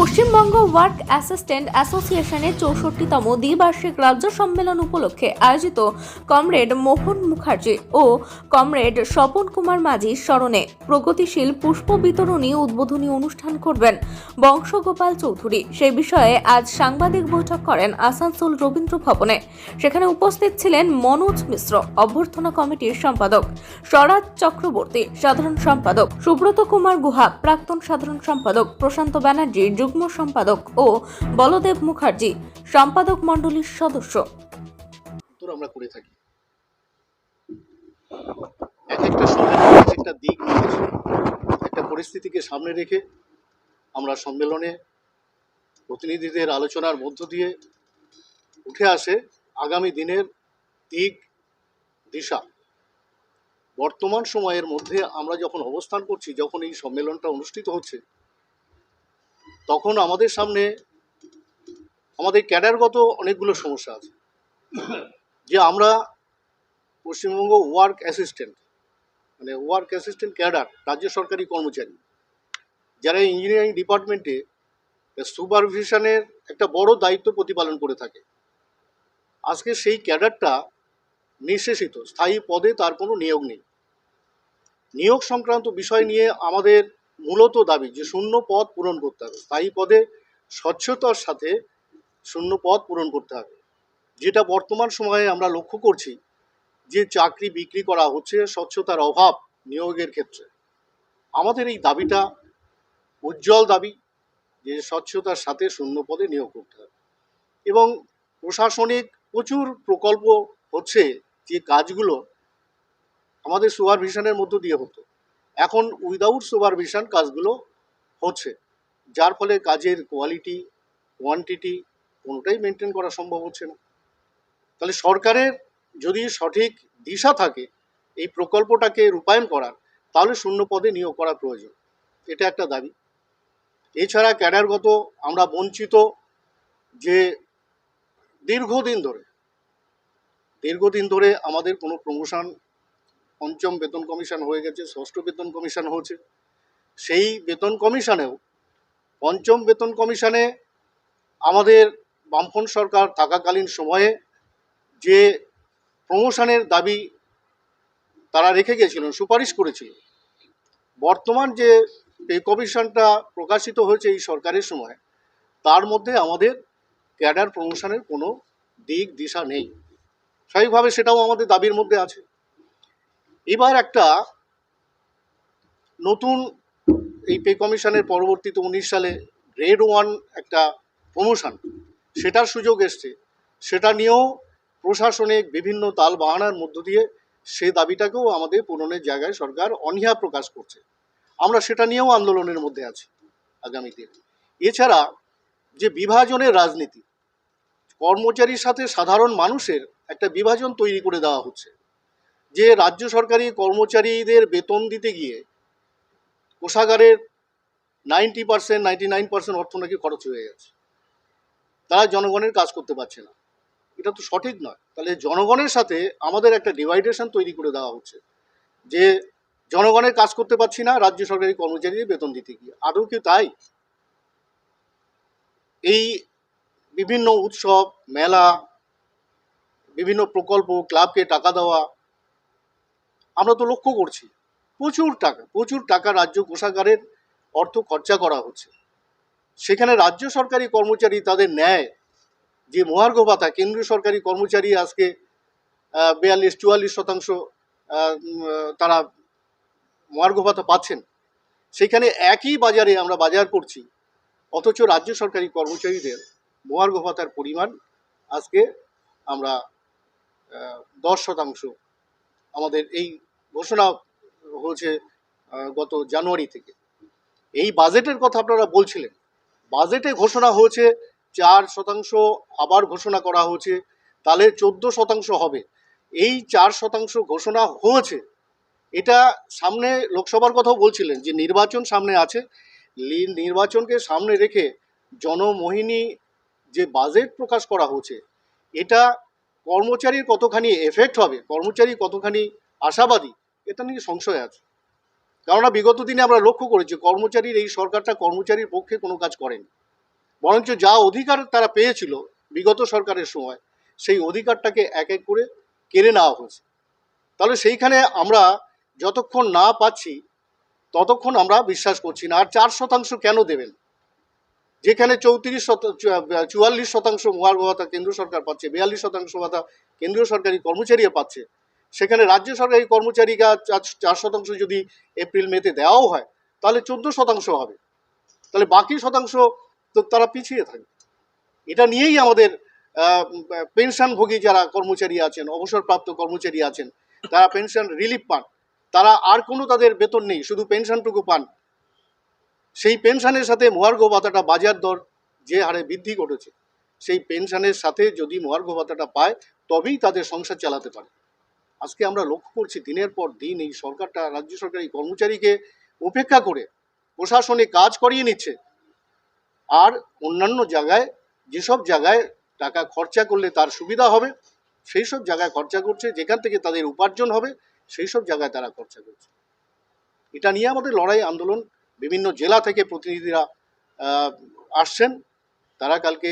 Paschimbanga work assistant অ্যাসোসিয়েশনের চৌষট্টিতম দ্বিবার্ষিক রাজ্য সম্মেলন উপলক্ষে আয়োজিত কমরেড মোহন মুখার্জি ও কমরেড স্বপন কুমার মাঝির স্মরণে প্রগতিশীল পুষ্প বিতরণী উদ্বোধনী অনুষ্ঠান করবেন বংশগোপাল চৌধুরী। সেই বিষয়ে আজ সাংবাদিক বৈঠক করেন আসানসোল রবীন্দ্র ভবনে। সেখানে উপস্থিত ছিলেন মনোজ মিশ্র, অভ্যর্থনা কমিটির সম্পাদক স্বরাজ চক্রবর্তী, সাধারণ সম্পাদক সুব্রত কুমার গুহা, প্রাক্তন সাধারণ সম্পাদক প্রশান্ত ব্যানার্জি যুগ্ম সম্পাদক ও বলদেব মুখার্জি, সম্পাদক মণ্ডলীর সদস্য। আমরা করে থাকি। এক একটা এক একটা দিক, একটা পরিস্থিতিকে সামনে রেখে আমরা সম্মেলনে প্রতিনিধিদের আলোচনার মধ্য দিয়ে উঠে আসে আগামী দিনের দিক, দিশা। বর্তমান সময়ের মধ্যে আমরা যখন অবস্থান করছি, যখন এই সম্মেলনটা অনুষ্ঠিত হচ্ছে তখন আমাদের সামনে আমাদের ক্যাডারগত অনেকগুলো সমস্যা আছে। যে আমরা পশ্চিমবঙ্গ ওয়ার্ক অ্যাসিস্ট্যান্ট মানে ওয়ার্ক অ্যাসিস্ট্যান্ট ক্যাডার, রাজ্য সরকারি কর্মচারী, যারা ইঞ্জিনিয়ারিং ডিপার্টমেন্টে সুপারভিশনের একটা বড় দায়িত্ব প্রতিপালন করে থাকে। আজকে সেই ক্যাডারটা নিঃশেষিত, স্থায়ী পদে তার কোনো নিয়োগ নেই। নিয়োগ সংক্রান্ত বিষয় নিয়ে আমাদের মূলত দাবি যে শূন্য পদ পূরণ করতে হবে। স্থায়ী পদে স্বচ্ছতার সাথে শূন্য পদ পূরণ করতে হবে। যেটা বর্তমান সময়ে আমরা লক্ষ্য করছি যে চাকরি বিক্রি করা হচ্ছে স্বচ্ছতার অভাব নিয়োগের ক্ষেত্রে। আমাদের এই দাবিটা উজ্জ্বল দাবি যে স্বচ্ছতার সাথে শূন্য পদে নিয়োগ করতে হবে। এবং প্রশাসনিক প্রচুর প্রকল্প হচ্ছে যে কাজগুলো আমাদের সুপারভিশনের মধ্য দিয়ে হতো। এখন উইদাউট সুপারভিশন কাজগুলো হচ্ছে। যার ফলে কাজের কোয়ালিটি কোয়ান্টিটি কোনোটাই মেনটেন করা সম্ভব হচ্ছে না। তাহলে সরকারের যদি সঠিক দিশা থাকে, এই প্রকল্পটাকে রূপায়ণ করার, তাহলে শূন্য পদে নিয়োগ করা প্রয়োজন। এটা একটা দাবি। এছাড়া ক্যাডারগত আমরা বঞ্চিত যে দীর্ঘদিন ধরে দীর্ঘদিন ধরে আমাদের কোনো প্রমোশন পঞ্চম বেতন কমিশন হয়ে গেছে, ষষ্ঠ বেতন কমিশন হচ্ছে। সেই বেতন কমিশনেও পঞ্চম বেতন কমিশনে আমাদের বামফ্রন্ট সরকার থাকাকালীন সময়ে যে প্রমোশনের দাবি তারা রেখে গেছিলেন, সুপারিশ করেছিল। বর্তমান যে পে কমিশনটা প্রকাশিত হয়েছে এই সরকারের সময়, তার মধ্যে আমাদের ক্যাডার প্রমোশনের কোনো দিক, দিশা নেই। স্বাভাবিকভাবে সেটাও আমাদের দাবির মধ্যে আছে। এবার একটা নতুন এই পে কমিশনের পরবর্তীতে উনিশ সালে গ্রেড ওয়ান একটা প্রমোশন সেটার সুযোগ এসছে। সেটা নিয়েও প্রশাসনিক বিভিন্ন তাল বাহানার মধ্য দিয়ে সে দাবিটাকেও আমাদের পূরণের জায়গায় সরকার অনীহা প্রকাশ করছে। আমরা সেটা নিয়েও আন্দোলনের মধ্যে আছি আগামী দিনে এছাড়া যে বিভাজনের রাজনীতি, কর্মচারীর সাথে সাধারণ মানুষের একটা বিভাজন তৈরি করে দেওয়া হচ্ছে। যে রাজ্য সরকারি কর্মচারীদের বেতন দিতে গিয়ে কোষাগারের ninety percent, ninety nine percent অর্থ নাকি খরচ হয়ে গেছে। তারা জনগণের কাজ করতে পারছে না। এটা তো সঠিক নয়। তাহলে জনগণের সাথে আমাদের একটা ডিভাইডেশন তৈরি করে দেওয়া হচ্ছে যে জনগণের কাজ করতে পারছি না, রাজ্য সরকারি কর্মচারীদের বেতন দিতে গিয়ে। আদৌ কি তাই? এই বিভিন্ন উৎসব, মেলা, বিভিন্ন প্রকল্প, ক্লাবকে টাকা দেওয়া আমরা তো লক্ষ্য করছি। প্রচুর টাকা প্রচুর টাকা রাজ্য কোষাগারের অর্থ খরচা করা হচ্ছে। সেখানে রাজ্য সরকারি কর্মচারী তাদের ন্যায়, যে মহার্ঘ ভাতা, কেন্দ্রীয় সরকারি কর্মচারী আজকে বিয়াল্লিশ, চুয়াল্লিশ শতাংশ তারা মহার্ঘ ভাতা পাচ্ছেন। সেখানে একই বাজারে আমরা বাজার করছি, অথচ রাজ্য সরকারি কর্মচারীদের মহার্ঘ ভাতার পরিমাণ আজকে আমরা দশ শতাংশ আমাদের এই ঘোষণা হয়েছে গত জানুয়ারি থেকে। এই বাজেটের কথা আপনারা বলছিলেন। বাজেটে ঘোষণা হয়েছে, চার শতাংশ আবার ঘোষণা করা হয়েছে, তাহলে চোদ্দ শতাংশ হবে। এই চার শতাংশ ঘোষণা হয়েছে, এটা সামনে লোকসভার কথাও বলছিলেন যে নির্বাচন সামনে আছে। নির্বাচনকে সামনে রেখে জনমোহিনী যে বাজেট প্রকাশ করা হয়েছে, এটা কর্মচারীর কতখানি এফেক্ট হবে, কর্মচারী কতখানি আশাবাদী, এটা নিয়ে সংশয় আছে। কেননা বিগত দিনে আমরা লক্ষ্য করেছি, কর্মচারীর এই সরকারটা কর্মচারীর পক্ষে কোনো কাজ করেনি। বরঞ্চ যা অধিকার তারা পেয়েছিল বিগত সরকারের সময়, সেই অধিকারটাকে এক এক করে কেড়ে নেওয়া হয়েছে। তাহলে সেইখানে আমরা যতক্ষণ না পাচ্ছি, ততক্ষণ আমরা বিশ্বাস করছি না। আর চার শতাংশ কেন দেবেন? যেখানে চৌত্রিশ চুয়াল্লিশ শতাংশ ভাতা কেন্দ্র সরকার পাচ্ছে, বিয়াল্লিশ শতাংশ ভাতা কেন্দ্রীয় সরকারি কর্মচারীরা পাচ্ছে সেখানে রাজ্য সরকারি কর্মচারীরা চার- শতাংশ যদি এপ্রিল মেতে দেওয়াও হয়, তাহলে চোদ্দ শতাংশ হবে। তাহলে বাকি শতাংশ তো তারা পিছিয়ে থাকবে। এটা নিয়েই আমাদের পেনশনভোগী যারা কর্মচারী আছেন, অবসরপ্রাপ্ত কর্মচারী আছেন, তারা পেনশন রিলিফ পান। তারা আর কোনো তাদের বেতন নেই, শুধু পেনশনটুকু পান। সেই পেনশনের সাথে মহার্ঘ ভাতাটা বাজার দর যে হারে বৃদ্ধি ঘটেছে, সেই পেনশনের সাথে যদি মহার্ঘ ভাতাটা পায়, তবেই তাদের সংসার চালাতে পারে। আজকে আমরা লক্ষ্য করছি দিনের পর দিন এই সরকারটা, রাজ্য সরকার এই কর্মচারীকে উপেক্ষা করে প্রশাসনে কাজ করিয়ে নিচ্ছে। আর অন্যান্য জায়গায়, যেসব জায়গায় টাকা খরচা করলে তার সুবিধা হবে সেই সব জায়গায় খরচা করছে, যেখান থেকে তাদের উপার্জন হবে সেই সব জায়গায় তারা খরচা করছে। এটা নিয়ে আমাদের লড়াই আন্দোলন, বিভিন্ন জেলা থেকে প্রতিনিধিরা আসছেন। তারা কালকে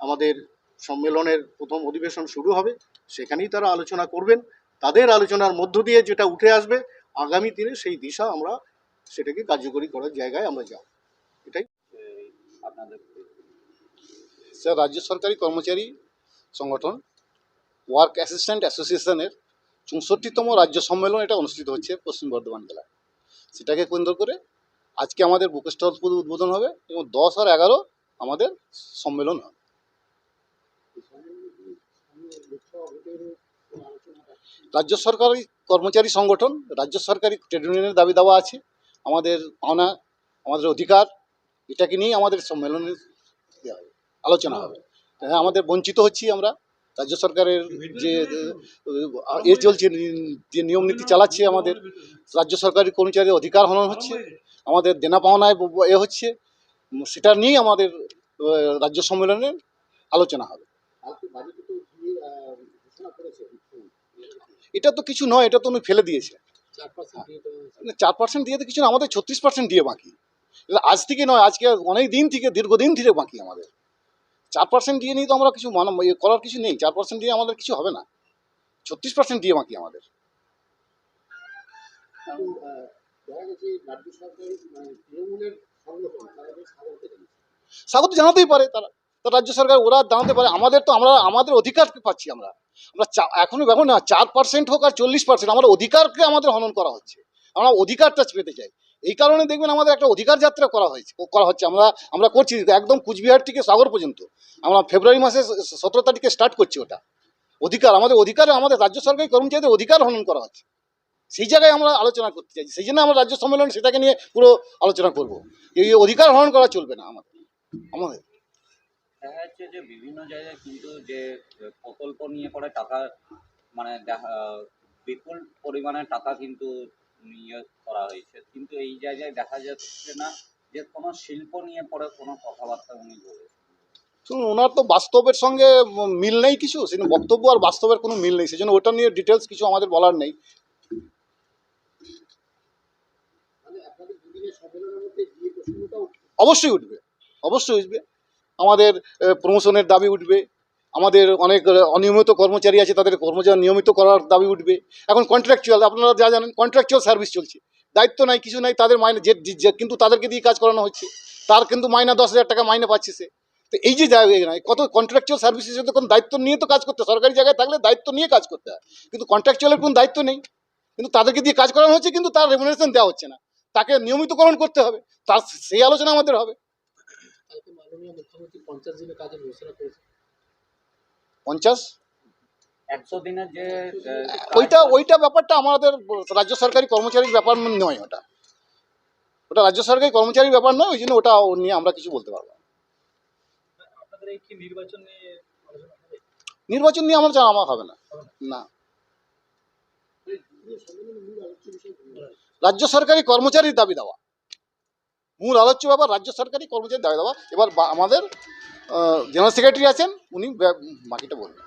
আমাদের সম্মেলনের প্রথম অধিবেশন শুরু হবে। সেখানেই তারা আলোচনা করবেন। তাদের আলোচনার মধ্য দিয়ে যেটা উঠে আসবে আগামী দিনে সেই দিশা আমরা সেটাকে কার্যকরী করার জায়গায় আমরা যাব। এটাই। আপনাদের স্যার রাজ্য সরকারি কর্মচারী সংগঠন ওয়ার্ক অ্যাসিস্ট্যান্ট অ্যাসোসিয়েশনের চৌষট্টিতম রাজ্য সম্মেলন এটা অনুষ্ঠিত হচ্ছে পশ্চিম বর্ধমান জেলায়। সেটাকে কেন্দ্র করে আজকে আমাদের বুক স্টল উদ্বোধন হবে এবং দশ আর এগারো আমাদের সম্মেলন হবে। রাজ্য সরকারি কর্মচারী সংগঠন, রাজ্য সরকারি ট্রেড ইউনিয়নের দাবি দাওয়া আছে। আমাদের পাওনা, আমাদের অধিকার, এটাকে নিয়েই আমাদের সম্মেলনে আলোচনা হবে। হ্যাঁ আমাদের বঞ্চিত হচ্ছি আমরা। রাজ্য সরকারের যে, এ চলছে, যে নিয়ম নীতি চালাচ্ছে আমাদের। রাজ্য সরকারি কর্মচারীর অধিকার হনন হচ্ছে। আমাদের দেনা পাওনায় এ হচ্ছে। সেটা নিয়েই আমাদের রাজ্য সম্মেলনে আলোচনা হবে। এটা তো কিছু নয় এটা তো উনি ফেলে দিয়েছে চার পার্সেন্ট দিয়ে তো কিছু না আমাদের ছত্রিশ পার্সেন্ট দিয়ে বাকি। আজ থেকে নয় আজকে অনেক দিন থেকে দীর্ঘদিন থেকে বাকি আমাদের। চার পার্সেন্ট দিয়ে নিয়ে তো আমরা কিছু মানা ইয়ে করার কিছু নেই চার পার্সেন্ট দিয়ে আমাদের কিছু হবে না। ছত্রিশ পার্সেন্ট দিয়ে বাকি আমাদের। স্বাগত জানাতেই পারে তারা রাজ্য সরকার ওরা জানাতে পারে আমাদের তো আমরা আমাদের অধিকার পাচ্ছি আমরা। আমরা এখনও দেখো না, চার পার্সেন্ট হোক আর চল্লিশ পার্সেন্ট আমাদের অধিকারকে আমাদের হনন করা হচ্ছে। আমরা অধিকারটা পেতে চাই। এই কারণে দেখবেন আমাদের একটা অধিকার যাত্রা করা হয়েছে, করা হচ্ছে। আমরা আমরা করছি একদম কুচবিহার থেকে সাগর পর্যন্ত। আমরা ফেব্রুয়ারি মাসে সতেরো তারিখে স্টার্ট করছি ওটা। অধিকার, আমাদের অধিকার, আমাদের রাজ্য সরকারি কর্মচারীদের অধিকার হনন করা হচ্ছে। সেই জায়গায় আমরা আলোচনা করতে চাইছি। সেই জন্য আমরা রাজ্য সম্মেলন সেটাকে নিয়ে পুরো আলোচনা করব। এই অধিকার হনন করা চলবে না আমাদের। আমাদের। দেখা যাচ্ছে যে বিভিন্ন জায়গায় কিন্তু যে প্রকল্প নিয়ে পরে টাকা মানে দেখা বিপুল পরিমাণে টাকা কিন্তু নিয়ে করা হয়েছে। কিন্তু এই জায়গায় দেখা যাচ্ছে না যে কোনো শিল্প নিয়ে পরে কোনো কথাবার্তা উনি বলেছেন। শুনুন ওনার তো বাস্তবের সঙ্গে মিল নেই কিছু? সেজন্য বক্তব্য আর বাস্তবের কোনো মিল নেই। সেজন্য ওটা নিয়ে ডিটেলস কিছু আমাদের বলার নেই। অবশ্যই উঠবে। অবশ্যই উঠবে। আমাদের প্রমোশনের দাবি উঠবে। আমাদের অনেক অনিয়মিত কর্মচারী আছে, তাদের কর্মচারী নিয়মিত করার দাবি উঠবে। এখন কন্ট্রাকচুয়াল আপনারা যা জানেন কন্ট্রাকচুয়াল সার্ভিস চলছে। দায়িত্ব নাই, কিছু নাই, তাদের মাইনে, যে কিন্তু তাদেরকে দিয়ে কাজ করানো হচ্ছে। তার কিন্তু মাইনা দশ হাজার টাকা মাইনে পাচ্ছে সে। তো এই যে জায়গায় কত কন্ট্রাকচুয়াল সার্ভিসের তো কোনো দায়িত্ব নিয়ে তো কাজ করতে। সরকারি জায়গায় থাকলে দায়িত্ব নিয়ে কাজ করতে হয়। কিন্তু কন্ট্রাকচুয়ালের কোনো দায়িত্ব নেই। কিন্তু তাদেরকে দিয়ে কাজ করানো হচ্ছে, কিন্তু তার রেমুনারেশন দেওয়া হচ্ছে না। তাকে নিয়মিতকরণ করতে হবে। তার, সেই আলোচনা আমাদের হবে। মাননীয় মুখ্যমন্ত্রী পঞ্চাশ দিনের কাজের ঘোষণা করেছে। পঞ্চাশ? একশো দিনের যে ওইটা ওইটা ব্যাপারটা আমাদের রাজ্য সরকারি কর্মচারীর ব্যাপার নয় ওটা। ওটা রাজ্য সরকারি কর্মচারীর ব্যাপার নয় ওই জন্য ওটা ও নিয়ে আমরা কিছু বলতে পারব না। আপনাদের এই কি নির্বাচন নিয়ে আলোচনা হবে? নির্বাচন নিয়ে আমার জানা আমার হবে না। না। রাজ্য সরকারি কর্মচারীর দাবি দেওয়া। মূল আলোচ্য ব্যাপার রাজ্য সরকারি কর্মচারী দাবি দেওয়া এবার আমাদের জেনারেল সেক্রেটারি আছেন, উনি বাকিটা বলবেন।